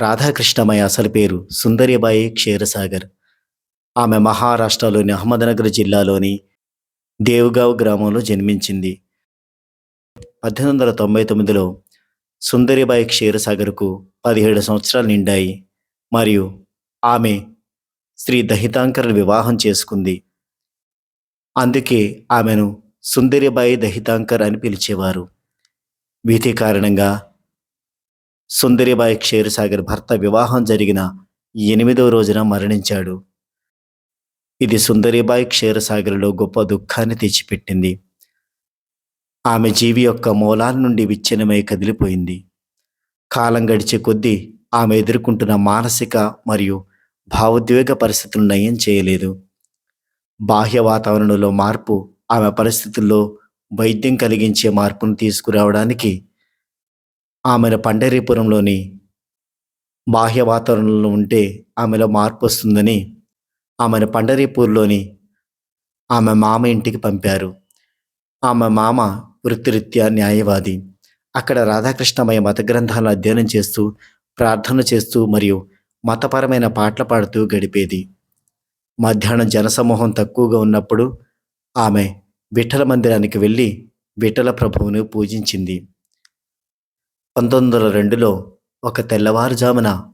రాధాకృష్ణమయ్య అసలు పేరు సుందరిబాయి క్షీరసాగర్. ఆమె మహారాష్ట్రలోని అహ్మద్నగర్ జిల్లాలోని దేవ్గావ్ గ్రామంలో జన్మించింది. పద్దెనిమిది వందల తొంభై తొమ్మిదిలో సుందరిబాయి క్షీరసాగర్కు పదిహేడు సంవత్సరాలు నిండాయి. మరియు ఆమె శ్రీ దహితాంకర్ని వివాహం చేసుకుంది. అందుకే ఆమెను సుందరిబాయి దహితాంకర్ అని పిలిచేవారు. వీటి కారణంగా సుందరిబాయి క్షీరసాగర్ భర్త వివాహం జరిగిన ఎనిమిదవ రోజున మరణించాడు. ఇది సుందరిబాయి క్షీరసాగర్లో గొప్ప దుఃఖాన్ని తెచ్చిపెట్టింది. ఆమె జీవి యొక్క మూలాల నుండి విచ్ఛిన్నమై కదిలిపోయింది. కాలం గడిచే కొద్దీ ఆమె ఎదుర్కొంటున్న మానసిక మరియు భావోద్వేగ పరిస్థితులు నయం చేయలేదు. బాహ్య వాతావరణంలో మార్పు ఆమె పరిస్థితుల్లో వైద్యం కలిగించే మార్పును తీసుకురావడానికి ఆమెను పండరీపురంలోని బాహ్య వాతావరణంలో ఉంటే ఆమెలో మార్పు వస్తుందని ఆమెను పండరీపూర్లోని ఆమె మామ ఇంటికి పంపారు. ఆమె మామ వృత్తిరీత్యా న్యాయవాది. అక్కడ రాధాకృష్ణమయ మత గ్రంథాలను అధ్యయనం చేస్తూ ప్రార్థన చేస్తూ మరియు మతపరమైన పాటలు పాడుతూ గడిపేది. మధ్యాహ్నం జనసమూహం తక్కువగా ఉన్నప్పుడు ఆమె విఠల మందిరానికి వెళ్ళి విఠల ప్రభువును పూజించింది. పంతొమ్మిది వందల రెండులో ఒక తెల్లవారుజామున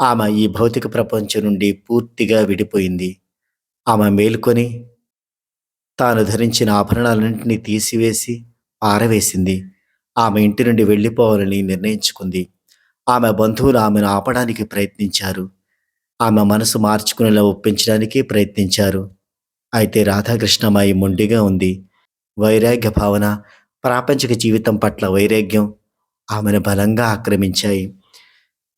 ఆమె ఈ భౌతిక ప్రపంచం నుండి పూర్తిగా విడిపోయింది. ఆమె మేలుకొని తాను ధరించిన ఆభరణాలన్నింటినీ తీసివేసి పారవేసింది. ఆమె ఇంటి నుండి వెళ్ళిపోవాలని నిర్ణయించుకుంది. ఆమె బంధువులు ఆమెను ఆపడానికి ప్రయత్నించారు. ఆమె మనసు మార్చుకునేలా ఒప్పించడానికి ప్రయత్నించారు. అయితే రాధాకృష్ణమాయి మొండిగా ఉంది. వైరాగ్య భావన ప్రాపంచిక జీవితం పట్ల వైరాగ్యం ఆమెను బలంగా ఆక్రమించాయి.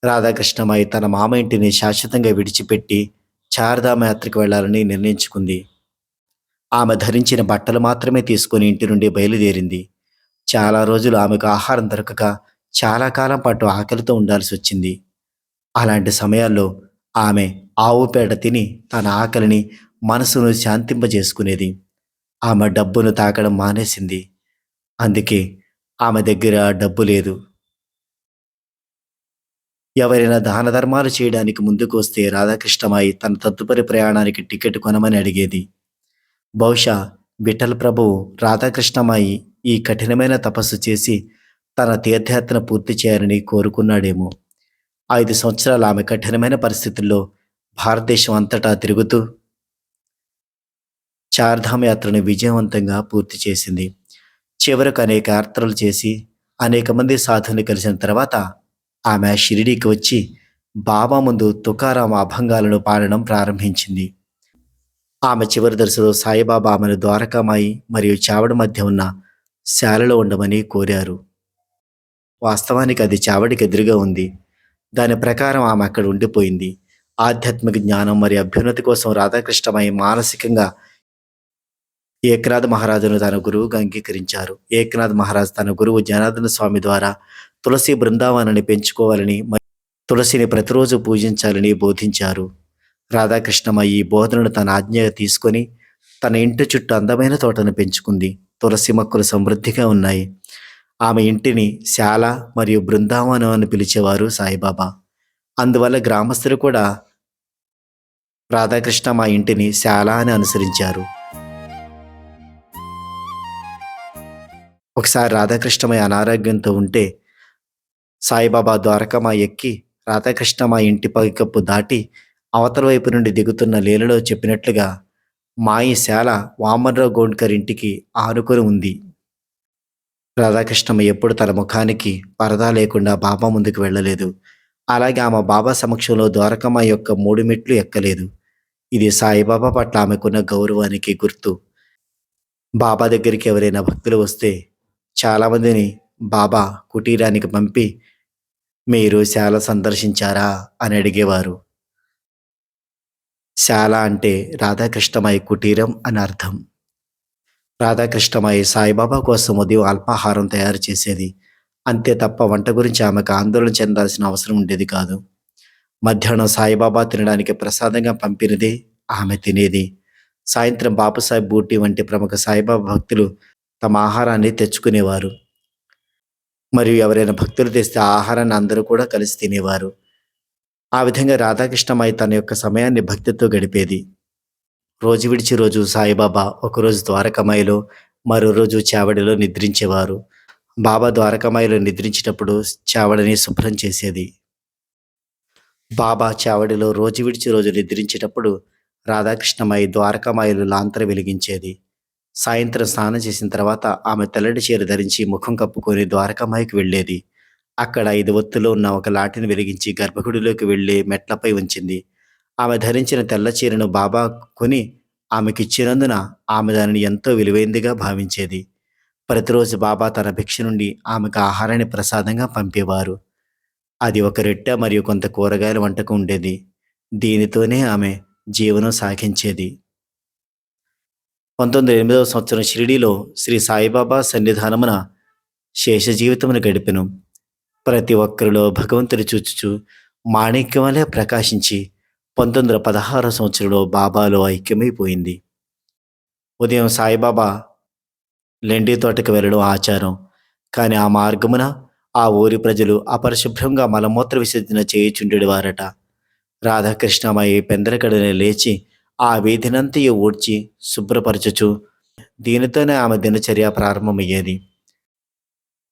రాధాకృష్ణమాయి తన మామ ఇంటిని శాశ్వతంగా విడిచిపెట్టి చారధామ యాత్రకు వెళ్ళాలని నిర్ణయించుకుంది. ఆమె ధరించిన బట్టలు మాత్రమే తీసుకుని ఇంటి నుండి బయలుదేరింది. చాలా రోజులు ఆమెకు ఆహారం దొరకక చాలా కాలం పాటు ఆకలితో ఉండాల్సి వచ్చింది. అలాంటి సమయాల్లో ఆమె ఆవు పేడ తిని తన ఆకలిని మనసును శాంతింపజేసుకునేది. ఆమె డబ్బును తాకడం మానేసింది. అందుకే ఆమె దగ్గర డబ్బు లేదు. ఎవరైనా దాన ధర్మాలు చేయడానికి ముందుకు వస్తే రాధాకృష్ణమాయి తన తదుపరి ప్రయాణానికి టికెట్ కొనమని అడిగేది. బహుశా విఠల్ ప్రభువు రాధాకృష్ణమాయి ఈ కఠినమైన తపస్సు చేసి తన తీర్థయాత్ర పూర్తి చేయాలని కోరుకున్నాడేమో. ఐదు సంవత్సరాలు ఆమె కఠినమైన పరిస్థితుల్లో భారతదేశం అంతటా తిరుగుతూ చార్ధామ యాత్రను విజయవంతంగా పూర్తి చేసింది. చివరకు అనేక యాత్రలు చేసి అనేక మంది సాధువుని కలిసిన తర్వాత ఆమె షిరిడీకి వచ్చి బాబా ముందు తుకారాం అభంగాలను పాడడం ప్రారంభించింది. ఆమె చివరి దశలో సాయిబాబా ఆమెను ద్వారకామాయి మరియు చావడి మధ్య ఉన్న శాలలో ఉండమని కోరారు. వాస్తవానికి అది చావడికి ఎదురుగా ఉంది. దాని ప్రకారం ఆమె అక్కడ ఉండిపోయింది. ఆధ్యాత్మిక జ్ఞానం మరియు అభ్యున్నతి కోసం రాధాకృష్ణమై మానసికంగా ఏక్నాథ్ మహారాజును తన గురువుగా అంగీకరించారు. ఏక్నాథ్ మహారాజ్ తన గురువు జనార్దన స్వామి ద్వారా తులసి బృందావనాన్ని పెంచుకోవాలని తులసిని ప్రతిరోజు పూజించాలని బోధించారు. రాధాకృష్ణమ్మ ఈ బోధనను తన ఆజ్ఞగా తీసుకొని తన ఇంటి చుట్టూ అందమైన తోటను పెంచుకుంది. తులసి మొక్కలు సమృద్ధిగా ఉన్నాయి. ఆమె ఇంటిని శాల మరియు బృందావనం అని పిలిచేవారు సాయిబాబా. అందువల్ల గ్రామస్తులు కూడా రాధాకృష్ణ మా ఇంటిని శాల అని అనుసరించారు. ఒకసారి రాధాకృష్ణమయ్య అనారోగ్యంతో ఉంటే సాయిబాబా ద్వారకమా ఎక్కి రాధాకృష్ణమా ఇంటి పైకప్పు దాటి అవతల వైపు నుండి దిగుతున్న లీలలో చెప్పినట్లుగా మా ఈ శాల వామన్రావు గోండ్కర్ ఇంటికి ఆనుకొని ఉంది. రాధాకృష్ణమ్మ ఎప్పుడు తన ముఖానికి పరదా లేకుండా బాబా ముందుకు వెళ్ళలేదు. అలాగే ఆమె బాబా సమక్షంలో ద్వారకమ్మ యొక్క మూడు మెట్లు ఎక్కలేదు. ఇది సాయిబాబా పట్ల ఆమెకున్న గౌరవానికి గుర్తు. బాబా దగ్గరికి ఎవరైనా భక్తులు వస్తే చాలామందిని బాబా కుటీరానికి పంపి మీరు శాల సందర్శించారా? అని అడిగేవారు. శాల అంటే రాధాకృష్ణమయ కుటీరం అని అర్థం. రాధాకృష్ణమయ సాయిబాబా కోసం ఉదయం అల్పాహారం తయారు చేసేది. అంతే తప్ప వంట గురించి ఆమెకు ఆందోళన చెందాల్సిన అవసరం ఉండేది కాదు. మధ్యాహ్నం సాయిబాబా తినడానికి ప్రసాదంగా పంపినదే ఆమె తినేది. సాయంత్రం బాపుసాహెబ్ బూటి వంటి ప్రముఖ సాయిబాబా భక్తులు తమ ఆహారాన్ని తెచ్చుకునేవారు. మరియు ఎవరైనా భక్తులు తెస్తే ఆ ఆహారాన్ని అందరూ కూడా కలిసి తినేవారు. ఆ విధంగా రాధాకృష్ణమై తన యొక్క సమయాన్ని భక్తితో గడిపేది. రోజు విడిచి రోజు సాయిబాబా ఒకరోజు ద్వారకమాయిలో మరో రోజు చావడిలో నిద్రించేవారు. బాబా ద్వారకమాయిలో నిద్రించేటప్పుడు చావడిని శుభ్రం చేసేది. బాబా చావడిలో రోజు విడిచి రోజు నిద్రించేటప్పుడు రాధాకృష్ణమై ద్వారకమాయిలు లాంతర వెలిగించేది. సాయంత్రం స్నానం చేసిన తర్వాత ఆమె తెల్లటి చీర ధరించి ముఖం కప్పుకొని ద్వారకామాయికి వెళ్ళేది. అక్కడ ఐదు ఒత్తులో ఉన్న ఒక లాటిని వెలిగించి గర్భగుడిలోకి వెళ్ళి మెట్లపై ఉంచింది. ఆమె ధరించిన తెల్ల చీరను బాబా కొని ఆమెకిచ్చినందున ఆమె దానిని ఎంతో విలువైందిగా భావించేది. ప్రతిరోజు బాబా తన భిక్ష నుండి ఆమెకు ఆహారాన్ని ప్రసాదంగా పంపేవారు. అది ఒక రెట్ట మరియు కొంత కూరగాయల వంటకం ఉండేది. దీనితోనే ఆమె జీవనం సాగించేది. పంతొమ్మిది ఎనిమిదవ సంవత్సరం షిరిడీలో శ్రీ సాయిబాబా సన్నిధానమున శేష జీవితమును గడిపెను. ప్రతి ఒక్కరిలో భగవంతుని చూచుచు మాణిక్యం వలె ప్రకాశించి పంతొమ్మిది వందల పదహారో సంవత్సరంలో బాబాలో ఐక్యమైపోయింది. ఉదయం సాయిబాబా లెండి తోటకు వెళ్ళడం ఆచారం. కానీ ఆ మార్గమున ఆ ఊరి ప్రజలు అపరిశుభ్రంగా మలమూత్ర విసర్జన చేయుచుండేవారట. రాధాకృష్ణమయ్య పెందరకడని లేచి ఆ వీధినంతయు ఊడ్చి శుభ్రపరచుచు దీనితోనే ఆమె దినచర్య ప్రారంభమయ్యేది.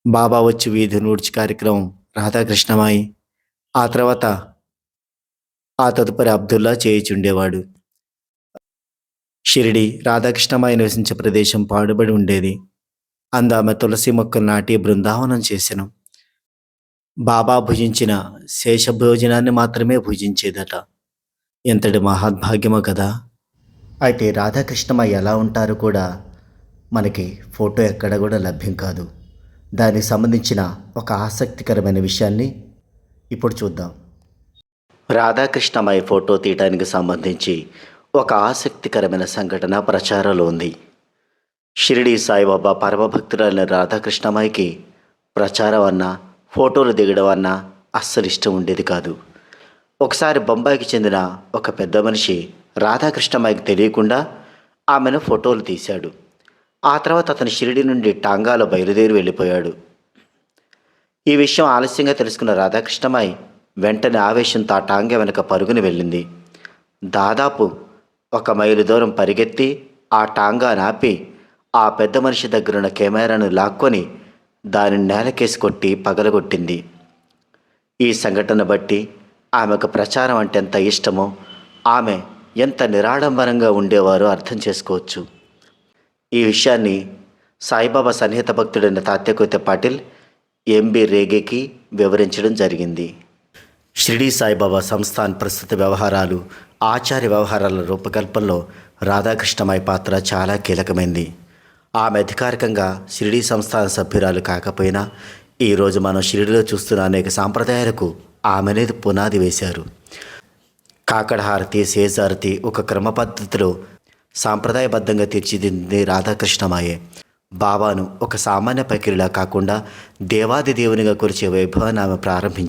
బాబా వచ్చి వీధి నూడ్చి కార్యక్రమం రాధాకృష్ణమాయి ఆ తర్వాత ఆ తదుపరి అబ్దుల్లా చేయిచుండేవాడు. షిరిడి రాధాకృష్ణమాయి నివసించే ప్రదేశం పాడుబడి ఉండేది. అందు ఆమె తులసి మొక్కలు నాటి బృందావనం చేసెను. బాబా భుజించిన శేష భోజనాన్ని మాత్రమే భుజించేదట. ఎంతటి మహాద్భాగ్యమో కదా. అయితే రాధాకృష్ణమ్మ ఎలా ఉంటారో కూడా మనకి ఫోటో ఎక్కడ కూడా లభ్యం కాదు. దానికి సంబంధించిన ఒక ఆసక్తికరమైన విషయాన్ని ఇప్పుడు చూద్దాం. రాధాకృష్ణమ్మాయి ఫోటో తీయడానికి సంబంధించి ఒక ఆసక్తికరమైన సంఘటన ప్రచారంలో ఉంది. షిరిడి సాయిబాబా పరమభక్తురాలైన రాధాకృష్ణమయ్యకి ప్రచారం అన్నా ఫోటోలు దిగడం అన్నా అస్సలు ఇష్టం ఉండేది కాదు. ఒకసారి బొంబాయికి చెందిన ఒక పెద్ద మనిషి రాధాకృష్ణమ్మాయికి తెలియకుండా ఆమెను ఫోటోలు తీశాడు. ఆ తర్వాత అతను షిరిడి నుండి టాంగాలో బయలుదేరి వెళ్ళిపోయాడు. ఈ విషయం ఆలస్యంగా తెలుసుకున్న రాధాకృష్ణమాయి వెంటనే ఆవేశంతో ఆ టాంగ వెనక పరుగుని వెళ్ళింది. దాదాపు ఒక మైలు దూరం పరిగెత్తి ఆ టాంగా నాపి ఆ పెద్ద మనిషి దగ్గరున్న కెమెరాను లాక్కొని దానిని నేలకేసి కొట్టి పగలగొట్టింది. ఈ సంఘటన బట్టి ఆమెకు ప్రచారం అంటే ఎంత ఇష్టమో ఆమె ఎంత నిరాడంబరంగా ఉండేవారో అర్థం చేసుకోవచ్చు. ఈ విషయాన్ని సాయిబాబా సన్నిహిత భక్తుడైన తాత్యకోత పాటిల్ ఎంబి రేగేకి వివరించడం జరిగింది. షిరిడీ సాయిబాబా సంస్థాన్ ప్రస్తుత వ్యవహారాలు ఆచార్య వ్యవహారాల రూపకల్పనలో రాధాకృష్ణమాయి పాత్ర చాలా కీలకమైంది. ఆమె అధికారికంగా షిరిడీ సంస్థాన సభ్యురాలు కాకపోయినా ఈరోజు మనం షిరిడిలో చూస్తున్న అనేక సాంప్రదాయాలకు ఆమెనేది పునాది వేశారు. కాకడహారతి సేజారతి ఒక క్రమ పద్ధతిలో సాంప్రదాయబద్ధంగా తీర్చిదిద్దింది రాధాకృష్ణమాయే. బాబాను ఒక సామాన్య పకిరిలా కాకుండా దేవాది దేవునిగా కొలిచే వైభవాన్ని ఆమె ప్రారంభించారు